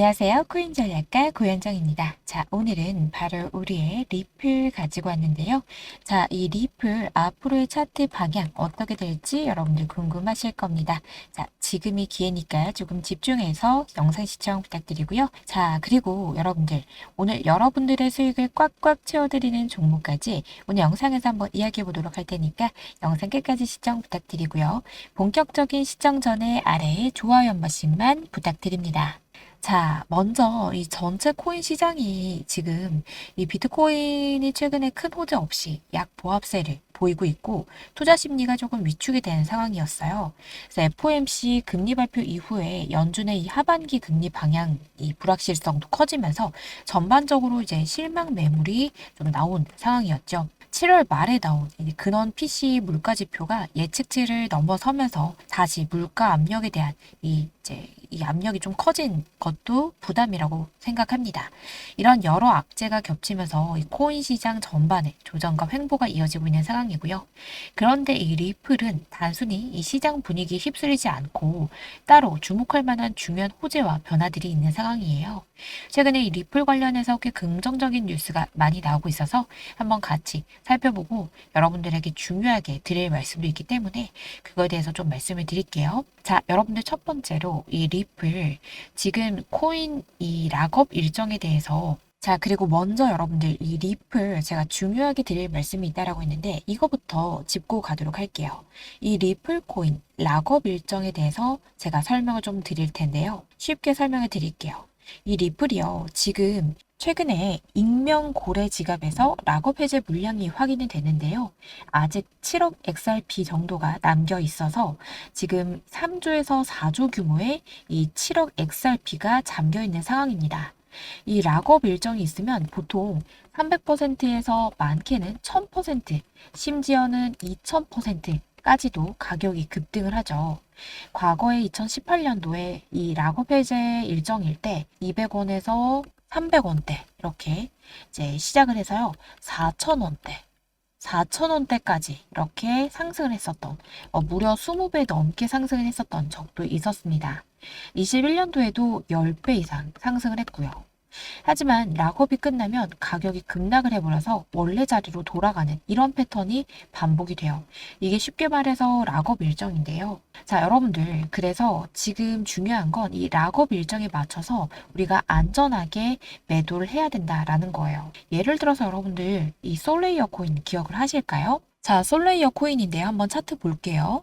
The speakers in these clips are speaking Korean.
안녕하세요. 코인 전략가 고현정입니다. 자, 오늘은 바로 우리의 리플 가지고 왔는데요. 자, 이 리플 앞으로의 차트 방향 어떻게 될지 여러분들 궁금하실 겁니다. 자, 지금이 기회니까 조금 집중해서 영상 시청 부탁드리고요. 자, 그리고 여러분들 오늘 여러분들의 수익을 꽉꽉 채워드리는 종목까지 오늘 영상에서 한번 이야기해 보도록 할 테니까 영상 끝까지 시청 부탁드리고요. 본격적인 시청 전에 아래에 좋아요 한 번씩만 부탁드립니다. 자, 먼저 이 전체 코인 시장이 지금 이 비트코인이 최근에 큰 호재 없이 약 보합세를 보이고 있고 투자 심리가 조금 위축이 되는 상황이었어요. 그래서 FOMC 금리 발표 이후에 연준의 이 하반기 금리 방향 이 불확실성도 커지면서 전반적으로 이제 실망 매물이 좀 나온 상황이었죠. 7월 말에 나온 이 근원 PC 물가 지표가 예측치를 넘어서면서 다시 물가 압력에 대한 이 이제 이 압력이 좀 커진 것도 부담이라고 생각합니다. 이런 여러 악재가 겹치면서 이 코인 시장 전반에 조정과 횡보가 이어지고 있는 상황이고요. 그런데 이 리플은 단순히 이 시장 분위기에 휩쓸리지 않고 따로 주목할 만한 중요한 호재와 변화들이 있는 상황이에요. 최근에 이 리플 관련해서 꽤 긍정적인 뉴스가 많이 나오고 있어서 한번 같이 살펴보고 여러분들에게 중요하게 드릴 말씀도 있기 때문에 그거에 대해서 좀 말씀을 드릴게요. 자, 여러분들 첫 번째로 이 리플 지금 코인 이 락업 일정에 대해서 자, 그리고 먼저 여러분들 이 리플 제가 중요하게 드릴 말씀이 있다라고 했는데 이거부터 짚고 가도록 할게요. 이 리플 코인 락업 일정에 대해서 제가 설명을 좀 드릴 텐데요. 쉽게 설명을 드릴게요. 이 리플이요. 지금 최근에 익명 고래 지갑에서 락업 해제 물량이 확인이 되는데요. 아직 7억 XRP 정도가 남겨 있어서 지금 3조에서 4조 규모의 이 7억 XRP가 잠겨 있는 상황입니다. 이 락업 일정이 있으면 보통 300%에서 많게는 1000%, 심지어는 2000%까지도 가격이 급등을 하죠. 과거에 2018년도에 이 락업 해제 일정일 때 200원에서 300원대 이렇게 이제 시작을 해서요. 4,000원대, 4,000원대까지 이렇게 상승을 했었던 어, 무려 20배 넘게 상승을 했었던 적도 있었습니다. 21년도에도 10배 이상 상승을 했고요. 하지만 락업이 끝나면 가격이 급락을 해버려서 원래 자리로 돌아가는 이런 패턴이 반복이 돼요. 이게 쉽게 말해서 락업 일정인데요. 자, 여러분들. 그래서 지금 중요한 건 이 락업 일정에 맞춰서 우리가 안전하게 매도를 해야 된다라는 거예요. 예를 들어서 여러분들 이 솔레이어 코인 기억을 하실까요? 자, 솔레이어 코인인데요. 한번 차트 볼게요.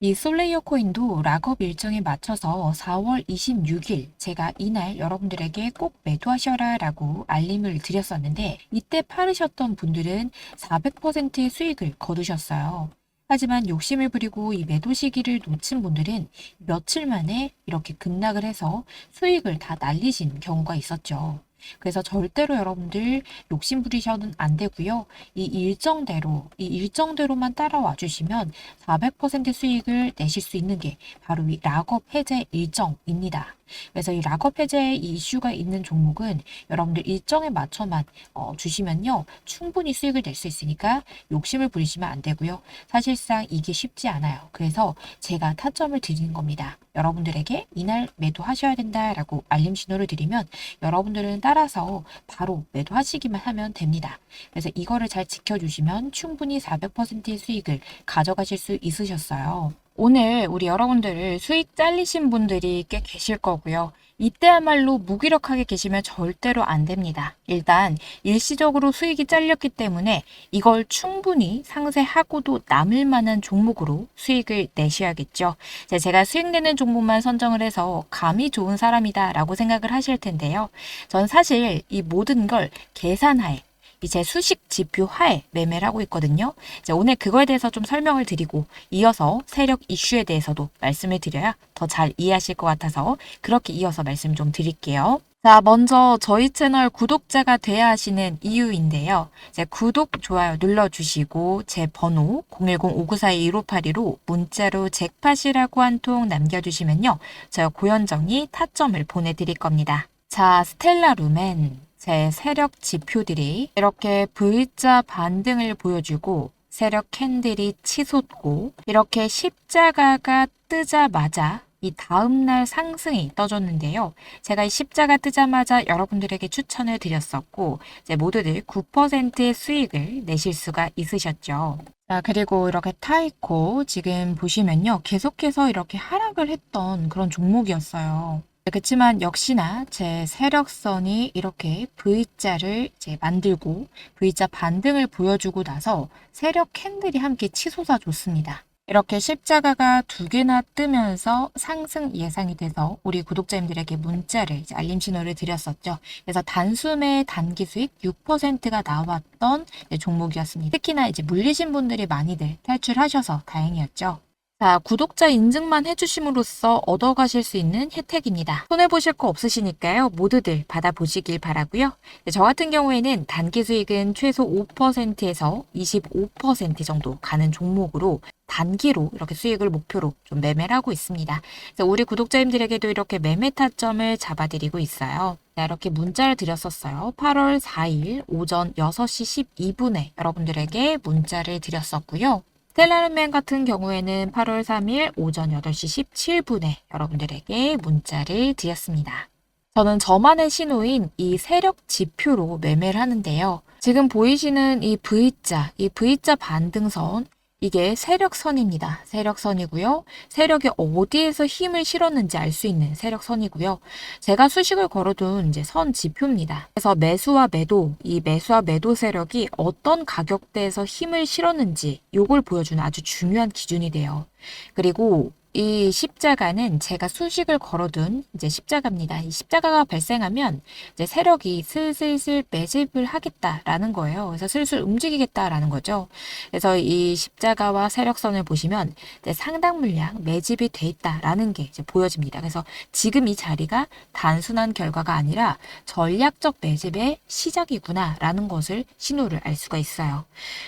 이 솔레이어 코인도 락업 일정에 맞춰서 4월 26일 제가 이날 여러분들에게 꼭 매도하셔라 라고 알림을 드렸었는데 이때 팔으셨던 분들은 400%의 수익을 거두셨어요. 하지만 욕심을 부리고 이 매도 시기를 놓친 분들은 며칠 만에 이렇게 급락을 해서 수익을 다 날리신 경우가 있었죠. 그래서 절대로 여러분들 욕심 부리셔는 안 되고요. 이 일정대로, 이 일정대로만 따라와 주시면 400% 수익을 내실 수 있는 게 바로 이 락업 해제 일정입니다. 그래서 이 락업 해제 이슈가 있는 종목은 여러분들 일정에 맞춰만 어, 주시면요. 충분히 수익을 낼 수 있으니까 욕심을 부리시면 안 되고요. 사실상 이게 쉽지 않아요. 그래서 제가 타점을 드리는 겁니다. 여러분들에게 이날 매도하셔야 된다라고 알림 신호를 드리면 여러분들은 따라서 바로 매도하시기만 하면 됩니다. 그래서 이거를 잘 지켜주시면 충분히 400%의 수익을 가져가실 수 있으셨어요. 오늘 우리 여러분들을 수익 잘리신 분들이 꽤 계실 거고요. 이때야말로 무기력하게 계시면 절대로 안 됩니다. 일단 일시적으로 수익이 잘렸기 때문에 이걸 충분히 상세하고도 남을 만한 종목으로 수익을 내셔야겠죠. 제가 수익 내는 종목만 선정을 해서 감이 좋은 사람이다 라고 생각을 하실 텐데요. 전 사실 이 모든 걸 계산하에 이제 수식 지표 하에 매매를 하고 있거든요. 이제 오늘 그거에 대해서 좀 설명을 드리고 이어서 세력 이슈에 대해서도 말씀을 드려야 더 잘 이해하실 것 같아서 그렇게 이어서 말씀 좀 드릴게요. 자, 먼저 저희 채널 구독자가 돼야 하시는 이유인데요. 이제 구독, 좋아요 눌러주시고 제 번호 010-5942-1582로 문자로 잭팟이라고 한 통 남겨주시면요. 저 고현정이 타점을 보내드릴 겁니다. 자, 스텔라 루멘 제 세력 지표들이 이렇게 V자 반등을 보여주고 세력 캔들이 치솟고 이렇게 십자가가 뜨자마자 이 다음날 상승이 떠줬는데요. 제가 이 십자가 뜨자마자 여러분들에게 추천을 드렸었고, 이제 모두들 9%의 수익을 내실 수가 있으셨죠. 자, 그리고 이렇게 타이코 지금 보시면요. 계속해서 이렇게 하락을 했던 그런 종목이었어요. 그렇지만 역시나 제 세력선이 이렇게 V자를 이제 만들고 V자 반등을 보여주고 나서 세력 캔들이 함께 치솟아 줬습니다. 이렇게 십자가가 두 개나 뜨면서 상승 예상이 돼서 우리 구독자님들에게 문자를 알림 신호를 드렸었죠. 그래서 단숨에 단기 수익 6%가 나왔던 종목이었습니다. 특히나 이제 물리신 분들이 많이들 탈출하셔서 다행이었죠. 자, 구독자 인증만 해주심으로써 얻어가실 수 있는 혜택입니다. 손해보실 거 없으시니까요. 모두들 받아보시길 바라고요. 네, 저 같은 경우에는 단기 수익은 최소 5%에서 25% 정도 가는 종목으로 단기로 이렇게 수익을 목표로 좀 매매를 하고 있습니다. 우리 구독자님들에게도 이렇게 매매 타점을 잡아드리고 있어요. 네, 이렇게 문자를 드렸었어요. 8월 4일 오전 6시 12분에 여러분들에게 문자를 드렸었고요. 스텔라르맨 같은 경우에는 8월 3일 오전 8시 17분에 여러분들에게 문자를 드렸습니다. 저는 저만의 신호인 이 세력 지표로 매매를 하는데요. 지금 보이시는 이 V자, 이 V자 반등선, 이게 세력선입니다. 세력선이고요. 세력이 어디에서 힘을 실었는지 알 수 있는 세력선이고요. 제가 수식을 걸어둔 이제 선 지표입니다. 그래서 매수와 매도, 이 매수와 매도 세력이 어떤 가격대에서 힘을 실었는지 이걸 보여주는 아주 중요한 기준이 돼요. 그리고 이 십자가는 제가 수식을 걸어둔 이제 십자가입니다. 이 십자가가 발생하면 이제 세력이 슬슬슬 매집을 하겠다라는 거예요. 그래서 슬슬 움직이겠다라는 거죠. 그래서 이 십자가와 세력선을 보시면 상당 물량 매집이 돼 있다라는 게 이제 보여집니다. 그래서 지금 이 자리가 단순한 결과가 아니라 전략적 매집의 시작이구나라는 것을 신호를 알 수가 있어요.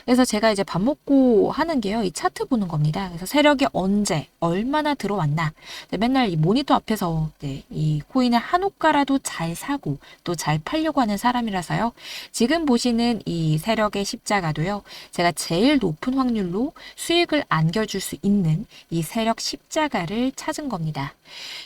그래서 제가 이제 밥 먹고 하는 게요. 이 차트 보는 겁니다. 그래서 세력이 언제 얼마 얼마나 들어왔나. 맨날 이 모니터 앞에서 이 코인을 한 호가라도 잘 사고 또 잘 팔려고 하는 사람이라서요. 지금 보시는 이 세력의 십자가도요. 제가 제일 높은 확률로 수익을 안겨줄 수 있는 이 세력 십자가를 찾은 겁니다.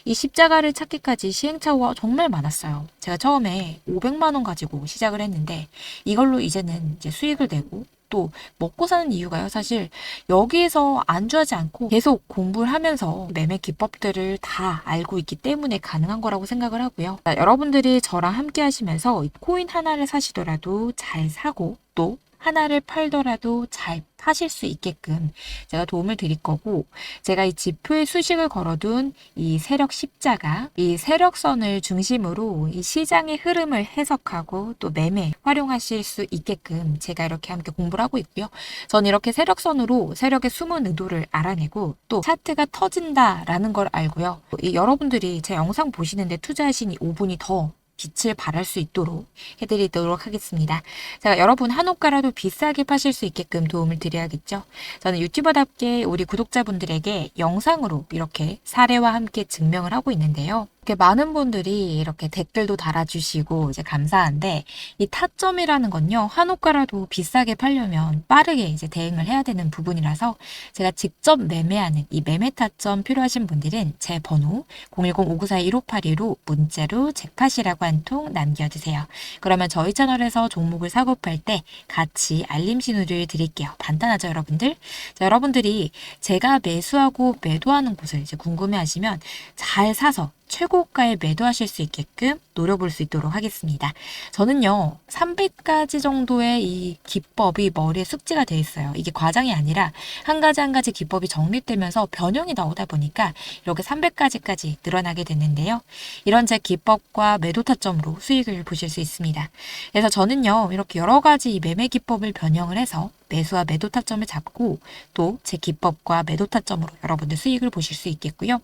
이 십자가를 찾기까지 시행착오가 정말 많았어요. 제가 처음에 500만 원 가지고 시작을 했는데 이걸로 이제는 이제 수익을 내고 또 먹고 사는 이유가요. 사실 여기에서 안주하지 않고 계속 공부를 하면서 매매 기법들을 다 알고 있기 때문에 가능한 거라고 생각을 하고요. 여러분들이 저랑 함께 하시면서 코인 하나를 사시더라도 잘 사고 또 하나를 팔더라도 잘 파실 수 있게끔 제가 도움을 드릴 거고 제가 이 지표에 수식을 걸어둔 이 세력 십자가 이 세력선을 중심으로 이 시장의 흐름을 해석하고 또 매매 활용하실 수 있게끔 제가 이렇게 함께 공부를 하고 있고요. 전 이렇게 세력선으로 세력의 숨은 의도를 알아내고 또 차트가 터진다라는 걸 알고요. 이 여러분들이 제 영상 보시는데 투자하신 이 5분이 더 빛을 발할 수 있도록 해드리도록 하겠습니다. 제가 여러분 한옥가라도 비싸게 파실 수 있게끔 도움을 드려야겠죠. 저는 유튜버답게 우리 구독자분들에게 영상으로 이렇게 사례와 함께 증명을 하고 있는데요. 이렇게 많은 분들이 이렇게 댓글도 달아주시고 이제 감사한데 이 타점이라는 건요 한옥가라도 비싸게 팔려면 빠르게 이제 대응을 해야 되는 부분이라서 제가 직접 매매하는 이 매매 타점 필요하신 분들은 제 번호 010-5942-1582로 문자로 잭팟이라고 한 통 남겨주세요. 그러면 저희 채널에서 종목을 사고 팔 때 같이 알림 신호를 드릴게요. 간단하죠 여러분들? 자, 여러분들이 제가 매수하고 매도하는 곳을 이제 궁금해하시면 잘 사서 최고가에 매도하실 수 있게끔 노려볼 수 있도록 하겠습니다. 저는요, 300가지 정도의 이 기법이 머리에 숙지가 돼 있어요. 이게 과장이 아니라 한 가지 한 가지 기법이 정립되면서 변형이 나오다 보니까 이렇게 300가지까지 늘어나게 됐는데요. 이런 제 기법과 매도 타점으로 수익을 보실 수 있습니다. 그래서 저는요, 이렇게 여러 가지 매매 기법을 변형을 해서 매수와 매도 타점을 잡고 또 제 기법과 매도 타점으로 여러분들 수익을 보실 수 있겠고요.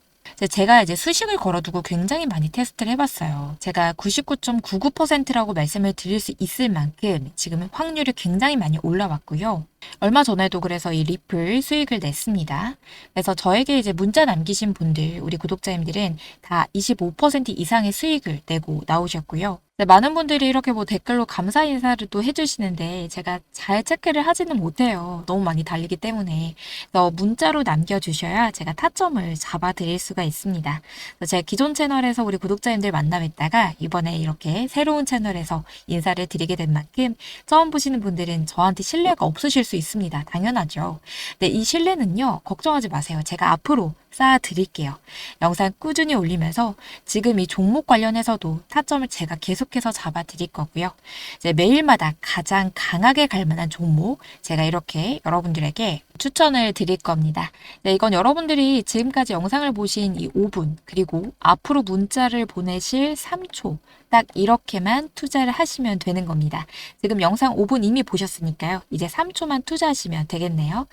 제가 이제 수식을 걸어두고 굉장히 많이 테스트를 해봤어요. 제가 99.99%라고 말씀을 드릴 수 있을 만큼 지금 확률이 굉장히 많이 올라왔고요. 얼마 전에도 그래서 이 리플 수익을 냈습니다. 그래서 저에게 이제 문자 남기신 분들, 우리 구독자님들은 다 25% 이상의 수익을 내고 나오셨고요. 네, 많은 분들이 이렇게 뭐 댓글로 감사 인사를 또 해주시는데 제가 잘 체크를 하지는 못해요. 너무 많이 달리기 때문에. 그래서 문자로 남겨주셔야 제가 타점을 잡아드릴 수가 있습니다. 제가 기존 채널에서 우리 구독자님들 만나 뵀다가 이번에 이렇게 새로운 채널에서 인사를 드리게 된 만큼 처음 보시는 분들은 저한테 신뢰가 없으실 수 있습니다. 당연하죠. 근데 이 신뢰는요, 걱정하지 마세요. 제가 앞으로 쌓아드릴게요. 영상 꾸준히 올리면서 지금 이 종목 관련해서도 타점을 제가 계속해서 잡아드릴 거고요. 이제 매일마다 가장 강하게 갈 만한 종목 제가 이렇게 여러분들에게 추천을 드릴 겁니다. 네, 이건 여러분들이 지금까지 영상을 보신 이 5분 그리고 앞으로 문자를 보내실 3초 딱 이렇게만 투자를 하시면 되는 겁니다. 지금 영상 5분 이미 보셨으니까요. 이제 3초만 투자하시면 되겠네요.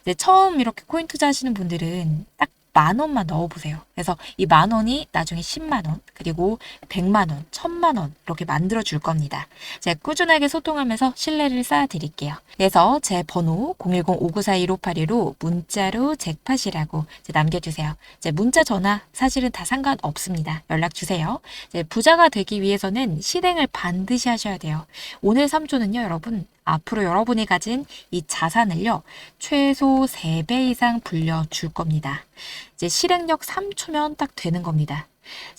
이제 처음 이렇게 코인 투자하시는 분들은 딱 만 원만 넣어보세요. 그래서 이 만 원이 나중에 10만 원, 그리고 100만 원, 1000만 원 이렇게 만들어 줄 겁니다. 제가 꾸준하게 소통하면서 신뢰를 쌓아 드릴게요. 그래서 제 번호 010-5942-1581로 문자로 잭팟이라고 남겨주세요. 제 문자 전화 사실은 다 상관없습니다. 연락 주세요. 부자가 되기 위해서는 실행을 반드시 하셔야 돼요. 오늘 3초는요, 여러분. 앞으로 여러분이 가진 이 자산을요, 최소 3배 이상 불려줄 겁니다. 이제 실행력 3초면 딱 되는 겁니다.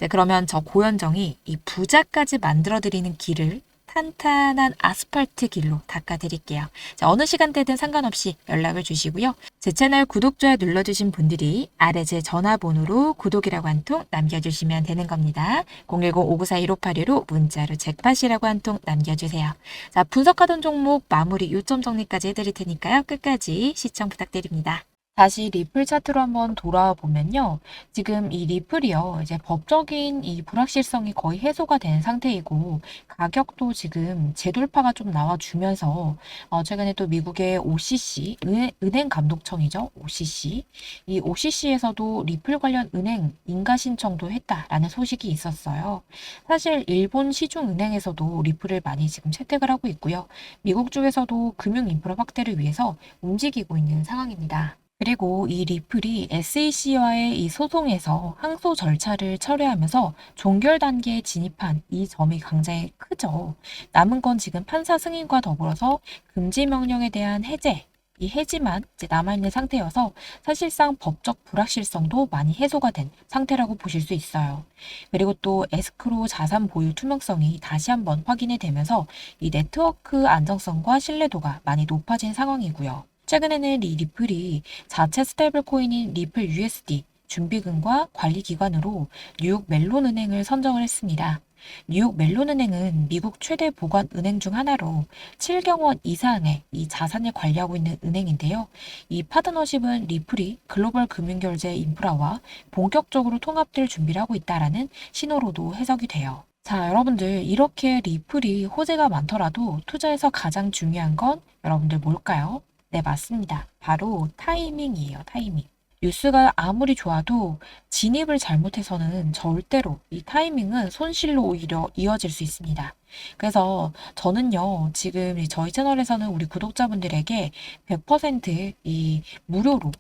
그러면 저 고현정이 이 부자까지 만들어드리는 길을 탄탄한 아스팔트 길로 닦아드릴게요. 자, 어느 시간대든 상관없이 연락을 주시고요. 제 채널 구독, 좋아요 눌러주신 분들이 아래 제 전화번호로 구독이라고 한 통 남겨주시면 되는 겁니다. 010-5942-1581로 문자로 잭팟이라고 한 통 남겨주세요. 자, 분석하던 종목 마무리 요점 정리까지 해드릴 테니까요. 끝까지 시청 부탁드립니다. 다시 리플 차트로 한번 돌아와 보면요. 지금 이 리플이요. 이제 법적인 이 불확실성이 거의 해소가 된 상태이고 가격도 지금 재돌파가 좀 나와주면서 어, 최근에 또 미국의 OCC 은행, 은행 감독청이죠. OCC 이 OCC에서도 리플 관련 은행 인가 신청도 했다라는 소식이 있었어요. 사실 일본 시중 은행에서도 리플을 많이 지금 채택을 하고 있고요. 미국 쪽에서도 금융 인프라 확대를 위해서 움직이고 있는 상황입니다. 그리고 이 리플이 SEC와의 이 소송에서 항소 절차를 철회하면서 종결 단계에 진입한 이 점이 굉장히 크죠. 남은 건 지금 판사 승인과 더불어서 금지 명령에 대한 해제, 이 해지만 이제 남아있는 상태여서 사실상 법적 불확실성도 많이 해소가 된 상태라고 보실 수 있어요. 그리고 또 에스크로 자산 보유 투명성이 다시 한번 확인이 되면서 이 네트워크 안정성과 신뢰도가 많이 높아진 상황이고요. 최근에는 이 리플이 자체 스테이블 코인인 리플 USD 준비금과 관리기관으로 뉴욕 멜론은행을 선정을 했습니다. 뉴욕 멜론은행은 미국 최대 보관 은행 중 하나로 7경 원 이상의 이 자산을 관리하고 있는 은행인데요. 이 파트너십은 리플이 글로벌 금융결제 인프라와 본격적으로 통합될 준비를 하고 있다라는 신호로도 해석이 돼요. 자, 여러분들 이렇게 리플이 호재가 많더라도 투자에서 가장 중요한 건 여러분들 뭘까요? 네, 맞습니다. 바로 타이밍이에요, 타이밍. 뉴스가 아무리 좋아도 진입을 잘못해서는 절대로 이 타이밍은 손실로 오히려 이어질 수 있습니다. 그래서 저는요, 지금 저희 채널에서는 우리 구독자분들에게 100%이 무료로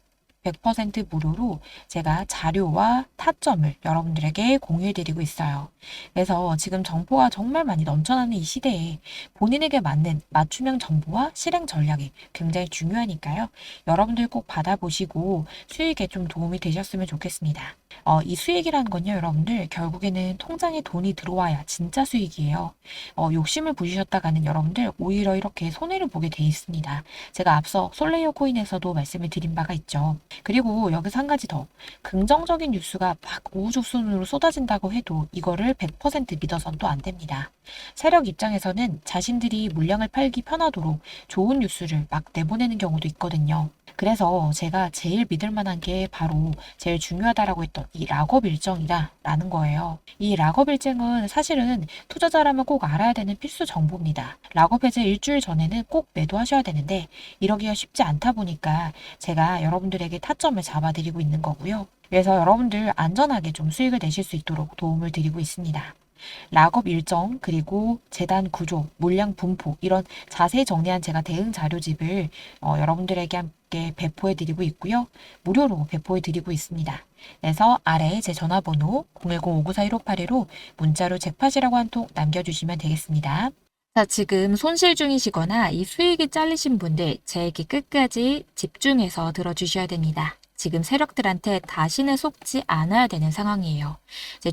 100% 무료로 제가 자료와 타점을 여러분들에게 공유해드리고 있어요. 그래서 지금 정보가 정말 많이 넘쳐나는 이 시대에 본인에게 맞는 맞춤형 정보와 실행 전략이 굉장히 중요하니까요. 여러분들 꼭 받아보시고 수익에 좀 도움이 되셨으면 좋겠습니다. 어, 이 수익이라는 건요, 여러분들 결국에는 통장에 돈이 들어와야 진짜 수익이에요. 어, 욕심을 부리셨다가는 여러분들 오히려 이렇게 손해를 보게 돼 있습니다. 제가 앞서 솔레이어 코인에서도 말씀을 드린 바가 있죠. 그리고 여기서 한 가지 더 긍정적인 뉴스가 막 우후죽순으로 쏟아진다고 해도 이거를 100% 믿어선 또 안 됩니다. 세력 입장에서는 자신들이 물량을 팔기 편하도록 좋은 뉴스를 막 내보내는 경우도 있거든요. 그래서 제가 제일 믿을 만한 게 바로 제일 중요하다라고 했던 이 락업 일정이다라는 거예요. 이 락업 일정은 사실은 투자자라면 꼭 알아야 되는 필수 정보입니다. 락업 해제 일주일 전에는 꼭 매도하셔야 되는데 이러기가 쉽지 않다 보니까 제가 여러분들에게 타점을 잡아드리고 있는 거고요. 그래서 여러분들 안전하게 좀 수익을 내실 수 있도록 도움을 드리고 있습니다. 락업 일정 그리고 재단 구조, 물량 분포 이런 자세히 정리한 제가 대응 자료집을 어, 여러분들에게 함께 배포해 드리고 있고요. 무료로 배포해 드리고 있습니다. 그래서 아래 제 전화번호 010-5941-5815로 문자로 잭팟이라고 한 통 남겨주시면 되겠습니다. 자, 지금 손실 중이시거나 이 수익이 잘리신 분들 제 얘기 끝까지 집중해서 들어주셔야 됩니다. 지금 세력들한테 다시는 속지 않아야 되는 상황이에요.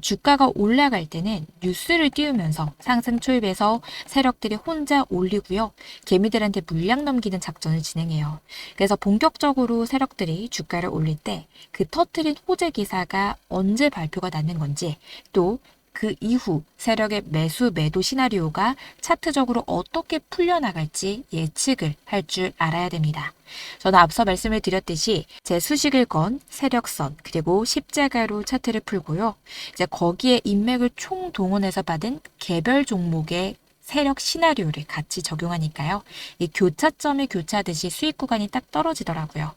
주가가 올라갈 때는 뉴스를 띄우면서 상승 초입에서 세력들이 혼자 올리고요. 개미들한테 물량 넘기는 작전을 진행해요. 그래서 본격적으로 세력들이 주가를 올릴 때 그 터트린 호재 기사가 언제 발표가 나는 건지 또 그 이후 세력의 매수 매도 시나리오가 차트적으로 어떻게 풀려나갈지 예측을 할 줄 알아야 됩니다. 저는 앞서 말씀을 드렸듯이 제 수식을 건 세력선 그리고 십자가로 차트를 풀고요. 이제 거기에 인맥을 총동원해서 받은 개별 종목의 세력 시나리오를 같이 적용하니까요. 이 교차점이 교차하듯이 수익 구간이 딱 떨어지더라고요.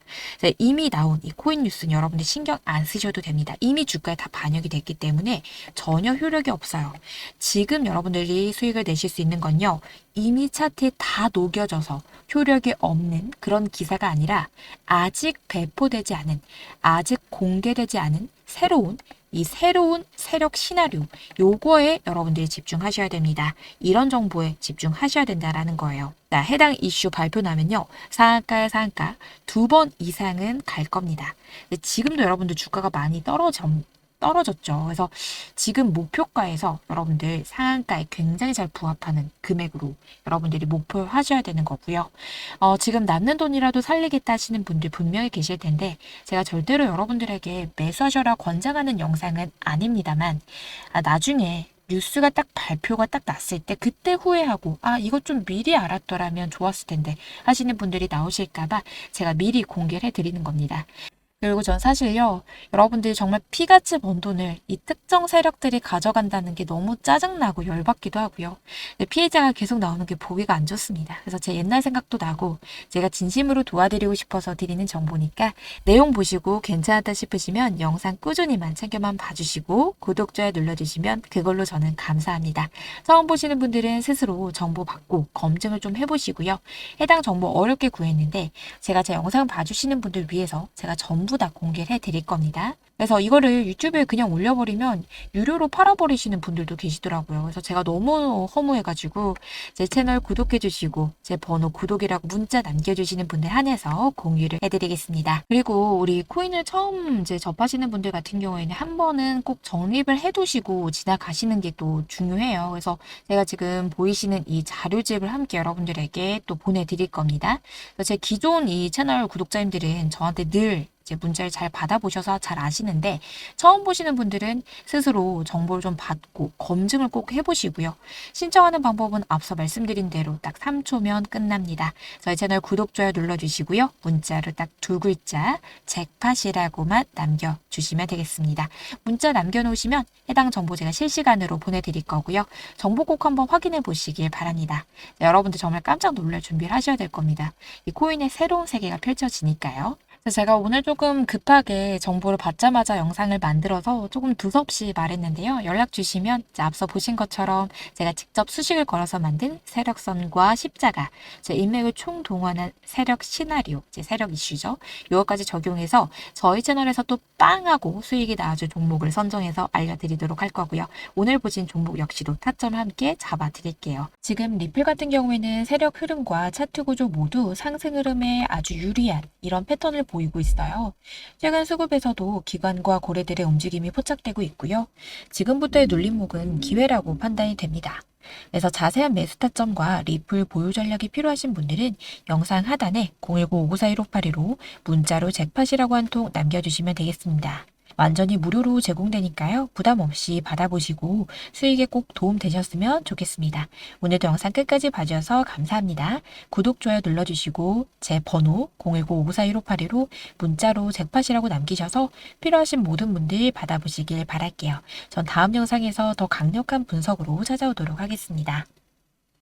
이미 나온 이 코인 뉴스는 여러분들 신경 안 쓰셔도 됩니다. 이미 주가에 다 반영이 됐기 때문에 전혀 효력이 없어요. 지금 여러분들이 수익을 내실 수 있는 건요. 이미 차트에 다 녹여져서 효력이 없는 그런 기사가 아니라 아직 배포되지 않은, 아직 공개되지 않은 새로운 이 새로운 세력 시나리오 요거에 여러분들이 집중하셔야 됩니다. 이런 정보에 집중하셔야 된다라는 거예요. 자, 해당 이슈 발표 나면요. 상한가에 상한가 두 번 이상은 갈 겁니다. 지금도 여러분들 주가가 많이 떨어져 떨어졌죠. 그래서 지금 목표가에서 여러분들 상한가에 굉장히 잘 부합하는 금액으로 여러분들이 목표하셔야 되는 거고요. 어, 지금 남는 돈이라도 살리겠다 하시는 분들 분명히 계실 텐데 제가 절대로 여러분들에게 매수하셔라 권장하는 영상은 아닙니다만 아, 나중에 뉴스가 딱 발표가 딱 났을 때 그때 후회하고 아 이것 좀 미리 알았더라면 좋았을 텐데 하시는 분들이 나오실까봐 제가 미리 공개를 해드리는 겁니다. 그리고 전 사실요, 여러분들이 정말 피같이 번 돈을 이 특정 세력들이 가져간다는 게 너무 짜증나고 열받기도 하고요. 피해자가 계속 나오는 게 보기가 안 좋습니다. 그래서 제 옛날 생각도 나고 제가 진심으로 도와드리고 싶어서 드리는 정보니까 내용 보시고 괜찮았다 싶으시면 영상 꾸준히만 챙겨만 봐주시고 구독, 좋아요 눌러주시면 그걸로 저는 감사합니다. 처음 보시는 분들은 스스로 정보 받고 검증을 좀 해보시고요. 해당 정보 어렵게 구했는데 제가 제 영상 봐주시는 분들 위해서 제가 전부 전부 다 공개를 해드릴 겁니다. 그래서 이거를 유튜브에 그냥 올려버리면 유료로 팔아버리시는 분들도 계시더라고요. 그래서 제가 너무 허무해가지고 제 채널 구독해주시고 제 번호 구독이라고 문자 남겨주시는 분들 한해서 공유를 해드리겠습니다. 그리고 우리 코인을 처음 이제 접하시는 분들 같은 경우에는 한 번은 꼭 적립을 해두시고 지나가시는 게 또 중요해요. 그래서 제가 지금 보이시는 이 자료집을 함께 여러분들에게 또 보내드릴 겁니다. 제 기존 이 채널 구독자님들은 저한테 늘 이제 문자를 잘 받아보셔서 잘 아시는 데 처음 보시는 분들은 스스로 정보를 좀 받고 검증을 꼭 해보시고요. 신청하는 방법은 앞서 말씀드린 대로 딱 3초면 끝납니다. 저희 채널 구독, 좋아요 눌러주시고요. 문자로 딱 두 글자 잭팟이라고만 남겨주시면 되겠습니다. 문자 남겨놓으시면 해당 정보 제가 실시간으로 보내드릴 거고요. 정보 꼭 한번 확인해 보시길 바랍니다. 여러분들 정말 깜짝 놀랄 준비를 하셔야 될 겁니다. 이 코인의 새로운 세계가 펼쳐지니까요. 제가 오늘 조금 급하게 정보를 받자마자 영상을 만들어서 조금 두섭이 말했는데요. 연락 주시면 앞서 보신 것처럼 제가 직접 수식을 걸어서 만든 세력선과 십자가, 제 인맥을 총동원한 세력 시나리오, 제 세력 이슈죠. 이것까지 적용해서 저희 채널에서 또 빵하고 수익이 나와줄 종목을 선정해서 알려드리도록 할 거고요. 오늘 보신 종목 역시도 타점 함께 잡아드릴게요. 지금 리플 같은 경우에는 세력 흐름과 차트 구조 모두 상승 흐름에 아주 유리한 이런 패턴을 보이고 있어요. 최근 수급에서도 기관과 고래들의 움직임이 포착되고 있고요. 지금부터의 눌림목은 기회라고 판단이 됩니다. 그래서 자세한 매수 타점과 리플 보유 전략이 필요하신 분들은 영상 하단에 010-541582로 문자로 잭팟이라고 한 통 남겨주시면 되겠습니다. 완전히 무료로 제공되니까요. 부담 없이 받아보시고 수익에 꼭 도움 되셨으면 좋겠습니다. 오늘도 영상 끝까지 봐주셔서 감사합니다. 구독, 좋아요 눌러주시고 제 번호 010-541582로 문자로 잭팟이라고 남기셔서 필요하신 모든 분들 받아보시길 바랄게요. 전 다음 영상에서 더 강력한 분석으로 찾아오도록 하겠습니다.